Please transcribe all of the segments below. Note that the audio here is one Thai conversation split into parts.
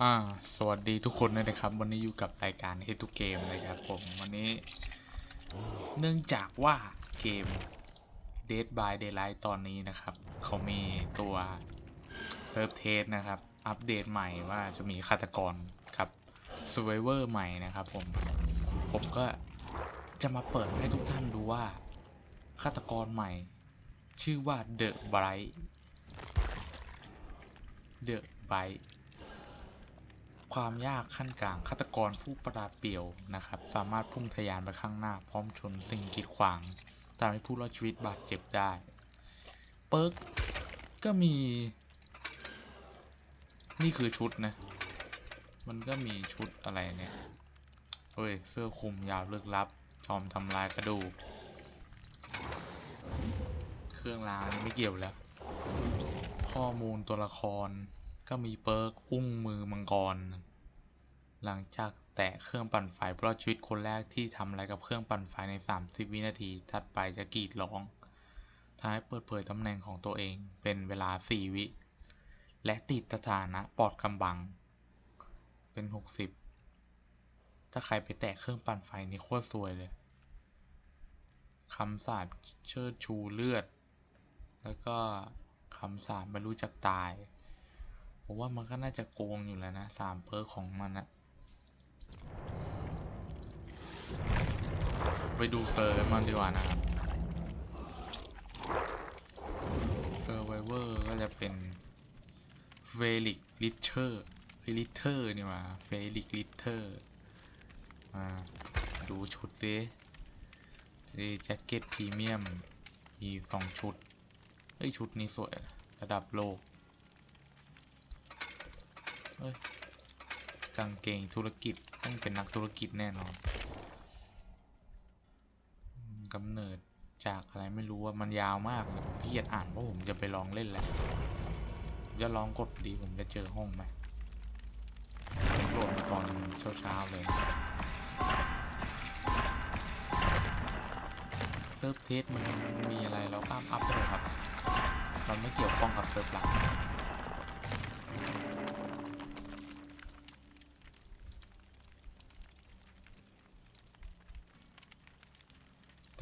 อ่าสวัสดีทุกคนด้วยนะครับ วันนี้อยู่กับรายการให้ทุกเกมนะครับผมวันนี้ เนื่องจากว่าเกม Dead by Daylight ตอนนี้นะครับ เขามีตัวเซิร์ฟเทสนะครับ อัปเดตใหม่ว่าจะมีฆาตกรครับ Survivor ใหม่นะครับผม ผมก็จะมาเปิดให้ทุกท่านดูว่าฆาตกรใหม่ ชื่อว่า The Bright The Bright ความยากขั้นกลางฆาตกรผู้ประหลาเปี่ยวนะครับ สามารถพุ่งทะยานไปข้างหน้า พร้อมชนสิ่งกีดขวางทำให้ผู้รอดชีวิตบาดเจ็บได้เปิร์กก็มี นี่คือชุดนะ มันก็มีชุดอะไรเนี่ยเฮ้ย เสื้อคลุมยาวลึกลับจอมทำลายกระดูก เครื่องรางไม่เกี่ยวแล้ว ข้อมูลตัวละคร ก็มีเปิร์กอุ้งมือมังกร หลังจากแตะเครื่องปั่นไฟรอดชีวิตคนแรกที่ทำอะไรกับเครื่องปั่นไฟใน 30 วินาที ถัดไปจะกรีดร้องท้ายเปิดเผยตำแหน่งของตัวเองเป็นเวลา 4 วิ และติดสถานะปลอดกำบัง เป็น 60 ถ้าใครไปแตะเครื่องปั่นไฟนี่โคตรซวยเลยคำสาปเชิดชูเลือด แล้วก็คำสาปไม่รู้จักตาย ผมว่ามันก็น่าจะโกงอยู่แล้วนะสามเพิร์ของมันนะไปดูเซอร์มันดีกว่านะครับเซอร์ไวเวอร์ก็จะเป็นเฟลิกลิเทอร์เฟลิเทอร์นี่มาเฟลิกลิเทอร์มาดูชุดสิดีแจ็คเก็ตพรีเมียมมีสองชุดเฮ้ยชุดนี้สวยระดับโลก กางเกงธุรกิจต้องเป็นนักธุรกิจแน่นอนกำเนิดจากอะไรไม่รู้ว่ามันยาวมากเพียจอ่านเพราะผมจะไปลองเล่นแหละจะลองกดดีผมจะเจอห้องไหมผมโหลดมาตอนเช้าๆเลยเซิร์ฟเทสมันมีอะไรเราตามอัพได้เลยครับเราไม่เกี่ยวข้องกับเซิร์ฟหลัก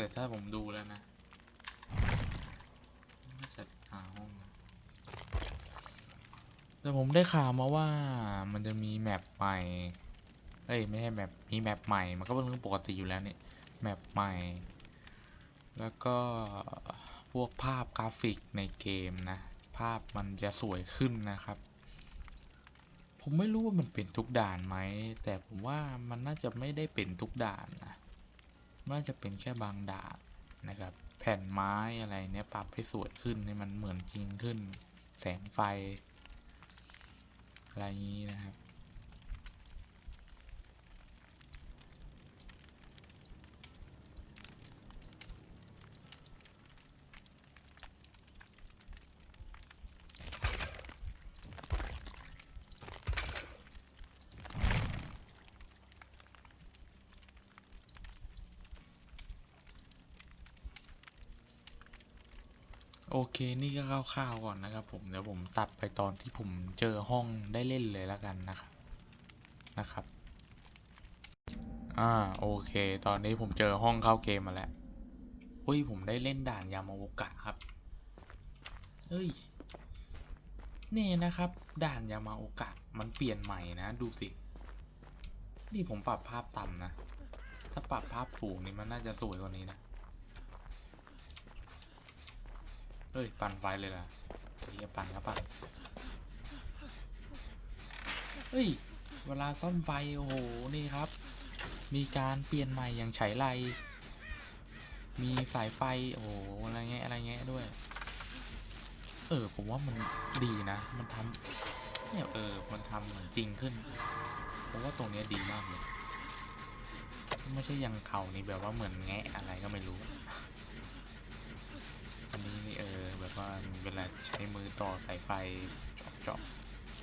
แต่ถ้าผมดูแล้วนะน่าจะหาห้องนะแต่ผมได้ข่าวมาว่ามันจะมีแมปใหม่ เอ้ยไม่ใช่แมปมีแมปใหม่ มันก็เป็นเรื่องปกติอยู่แล้วเนี่ย แมปใหม่ แล้วก็พวกภาพกราฟิกในเกมนะ ภาพมันจะสวยขึ้นนะครับ ผมไม่รู้ว่ามันเป็นทุกด่านไหม แต่ผมว่ามันน่าจะไม่ได้เป็นทุกด่านนะ น่าจะเป็นแค่บางดาบนะครับ แผ่นไม้อะไรเนี่ยปรับให้สวยขึ้นให้มันเหมือนจริงขึ้น แสงไฟ อะไรอย่างนี้นะครับ โอเคนี่ก็คร่าวๆก่อนนะครับผมเดี๋ยวผมตัดไปตอนที่ผมเจอห้องได้เล่นเลยแล้วกันนะครับนะครับอ่าโอเค ตอนนี้ผมเจอห้องเข้าเกมมาแล้วเฮ้ยผมได้เล่นด่านยามาโอกะครับเฮ้ยนี่นะครับ ด่านยามาโอกะมันเปลี่ยนใหม่นะ ดูสิ นี่ผมปรับภาพต่ำนะ ถ้าปรับภาพสูงนี่มันน่าจะสวยกว่านี้นะ เฮ้ย ปั่นไฟเลยล่ะเฮียปั่นครับปั่นเฮ้ย เวลาซ่อมไฟ โอ้โห นี่ครับ มีการเปลี่ยนใหม่อย่างฉไลมีสายไฟ โอ้โห อะไรเงี้ย อะไรเงี้ยด้วย เออ ผมว่ามันดีนะ มันทำเนี่ยเออ มันทำเหมือนจริงขึ้น ผมว่าตรงเนี้ยดีมากเลย ไม่ใช่อยังเขานี่แบบว่าเหมือนแงะอะไรก็ไม่รู้ ใช้มือต่อสายไฟจอบจอบ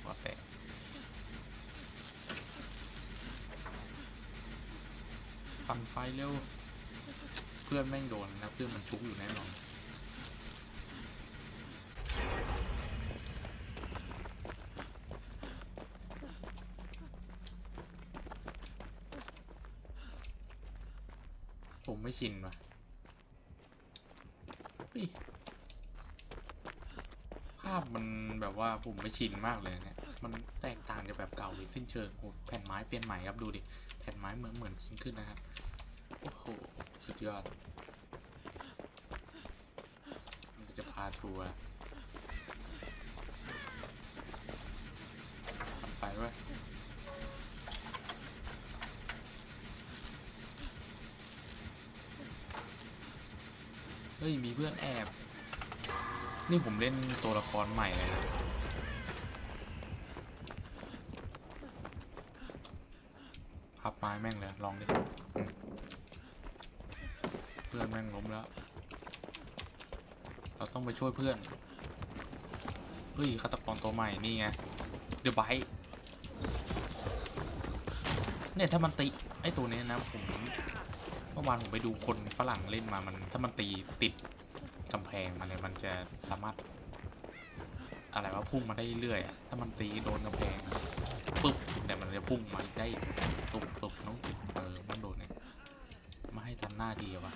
หัวแสงปั่นไฟเร็ว เพื่อนแม่งโดนนะเพื่อนมันชุกอยู่แน่นอนผมไม่ชินว่ะาพมันแบบว่าผมไม่ชินมากเลยเนี่ย มันแตกต่างจากแบบเก่าเลยสิ้นเชิงโอ้แผ่นไม้เปลี่ยนใหม่ครับดูดิ แผ่นไม้เหมือนเหมือนขึ้นขึ้นนะครับ โอ้โห สุดยอดเราจะพาทัวร์ปั่นไฟไว้เฮ้ย มีเพื่อนแอบ นี่ผมเล่นตัวละครใหม่เลยนะพับไม้แม่งเลยลองดิเพื่อนแม่งล้มแล้ว เราต้องไปช่วยเพื่อน เฮ้ยฆาตกรตัวใหม่นี่ไงเดอะไบเนี่ยถ้ามันตีไอตัวนี้นะผมเมื่อวานผมไปดูคนฝรั่งเล่นมามัน ถ้ามันตีติด กำแพงมาเลยมันจะสามารถ อะไรว่าพุ่งมาได้เรื่อยอะถ้ามันตีโดนกำแพงปึ๊บเนี่ยมันจะพุ่งมาได้ตุบตุบน้องเออมันโดนเนี่ยมาให้ทันหน้าดีวะ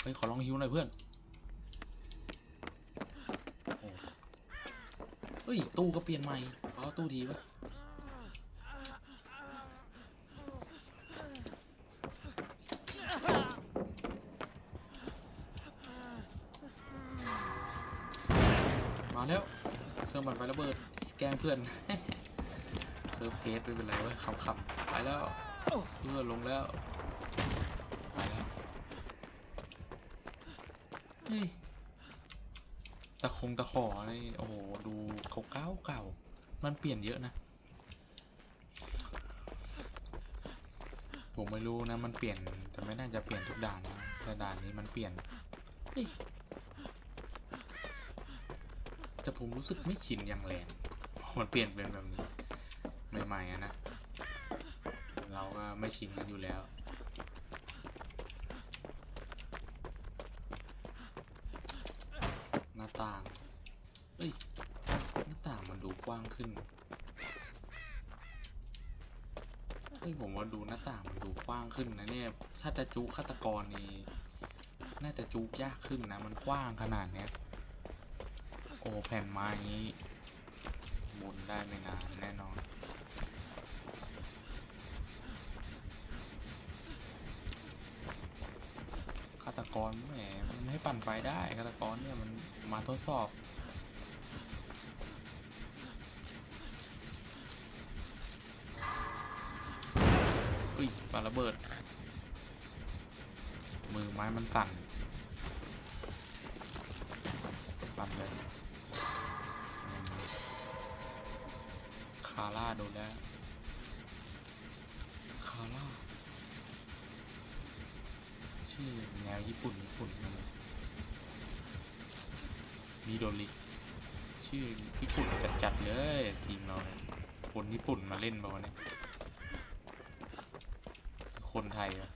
เฮ้ยขอลองฮิวหน่อยเพื่อนเฮ้ยตู้ก็เปลี่ยนใหม่เอาตู้ดีปะ แล้วเครื่องปั่นไฟระเบิดแกล้งเพื่อน เซิร์ฟเทสไม่เป็นไรเว้ยขำๆไปแล้วเพื่อนลงแล้วไปแล้วตะคงตะขอนี่โอ้โหดูเขาเก่าเก่ามันเปลี่ยนเยอะนะ ผมไม่รู้นะมันเปลี่ยนแต่ไม่น่าจะเปลี่ยนทุกด่านแต่ด่านนี้มันเปลี่ยน แต่ผมรู้สึกไม่ชินอย่างแรงมันเปลี่ยนเป็นแบบนี้ใหม่ๆอะนะ เราก็ไม่ชินกันอยู่แล้วหน้าต่างเอ้ย หน้าต่างมันดูกว้างขึ้น เฮ้ย ผมว่าดูหน้าต่างมันดูกว้างขึ้นนะเนี่ย ถ้าจะจูฆาตกรนี่ น่าจะจูยากขึ้นนะ มันกว้างขนาดเนี้ย อ้แผ่นไม้นี้หมุนได้ไม่นานแน่นอน ฆาตกรแหมมันให้ปั่นไฟได้ฆาตกรเนี่ยมันมาทดสอบอุ้ยปาระเบิด มือไม้มันสั่น โดดแล้วคาร่าชื่อแนวญี่ปุ่นญี่ปุ่นนะมีโดริชื่อญี่ปุ่นจัดๆเลยทีมเราเนี่ยคนญี่ปุ่นมาเล่นบอลเนี่ยคนไทยอะ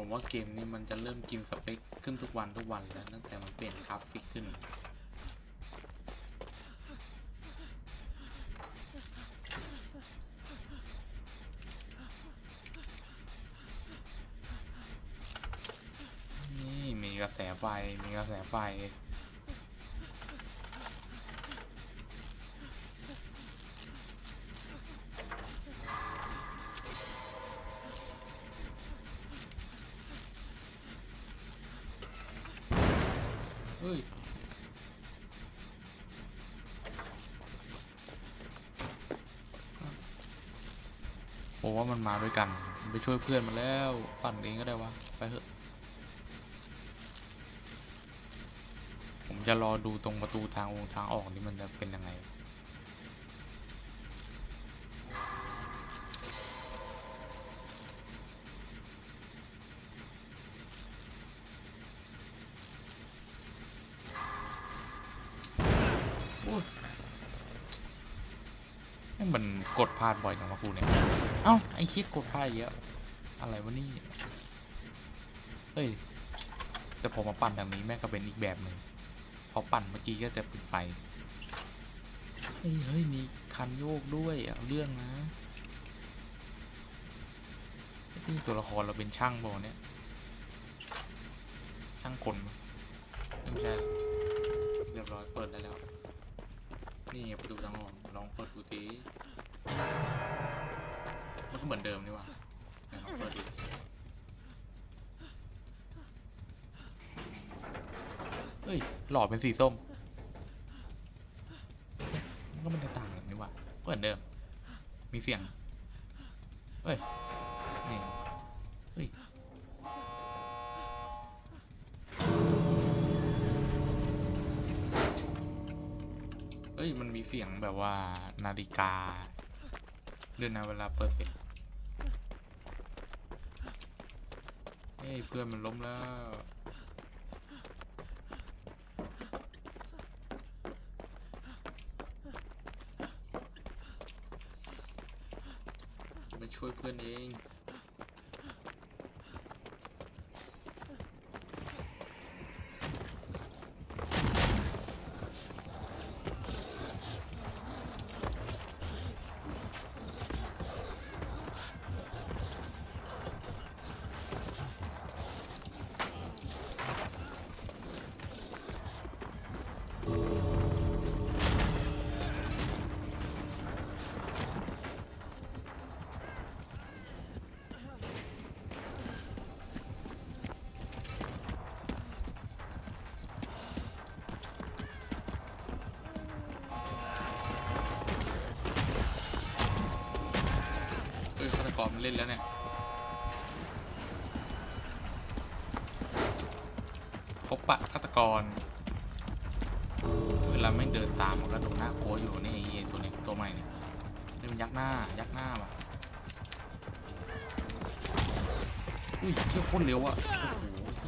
ผมว่าเกมนี้มันจะเริ่มกินสเปคขึ้นทุกวันทุกวันแล้วตั้งแต่มันเปลี่ยนกราฟิกขึ้นนี่มีกระแสไฟมีกระแสไฟ ว่ามันมาด้วยกันไปช่วยเพื่อนมาแล้วปั่นเองก็ได้วะไปเถอะผมจะรอดูตรงประตูทางองทางออกนี่มันจะเป็นยังไงม่งมันกดพลาดบ่อยจังวะกูเนี่ย เอ้า ไอชิดกดไฟเยอะ อะไรวะนี่ เฮ้ย แต่ผมมาปั่นทางนี้แม่งก็เป็นอีกแบบหนึ่งพอปั่นเมื่อกี้ก็จะปิดไฟ เฮ้ยเฮ้ยมีคันโยกด้วยเอาเรื่องนะไอ้ที่ตัวละครเราเป็นช่างบอเนี่ย ช่างกลไม่ใช่ เหมือนเดิมนี่ว่าเปิดดูเฮ้ย หล่อเป็นสีส้ม ก็ม่ได้ต่างกันนี่ว่าเหมือนเดิม มีเสียง เฮ้ย นี่ เฮ้ยเฮ้ย มันมีเสียงแบบว่านาฬิกาเลื่อนนะเวลาเปิดเสร็จ เฮ้เพื่อนมันล้มแล้วไปช่วยเพื่อนเอง อ้ยฆาตกรมันเล่นแล้วเนี่ยพบปะฆาตกร เวลาไม่เดินตามมันก็ดูน่ากลัวอยู่นี่ไอ้ตัวนี้ตัวใหม่เนี่ยนี่มันยักหน้ายักหน้าว่ะอุ้ยเชี่ยคนเร็วอะโอ้โห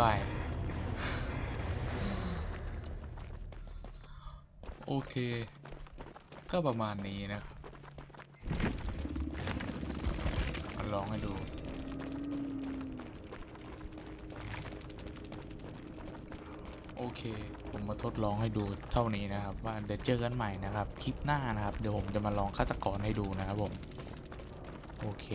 บาย โอเค ก็ประมาณนี้นะครับมาลองให้ดู โอเค ผมมาทดลองให้ดูเท่านี้นะครับ ว่าเดี๋ยวเจอกันใหม่นะครับ คลิปหน้านะครับ เดี๋ยวผมจะมาลองฆาตกรให้ดูนะครับผม โอเค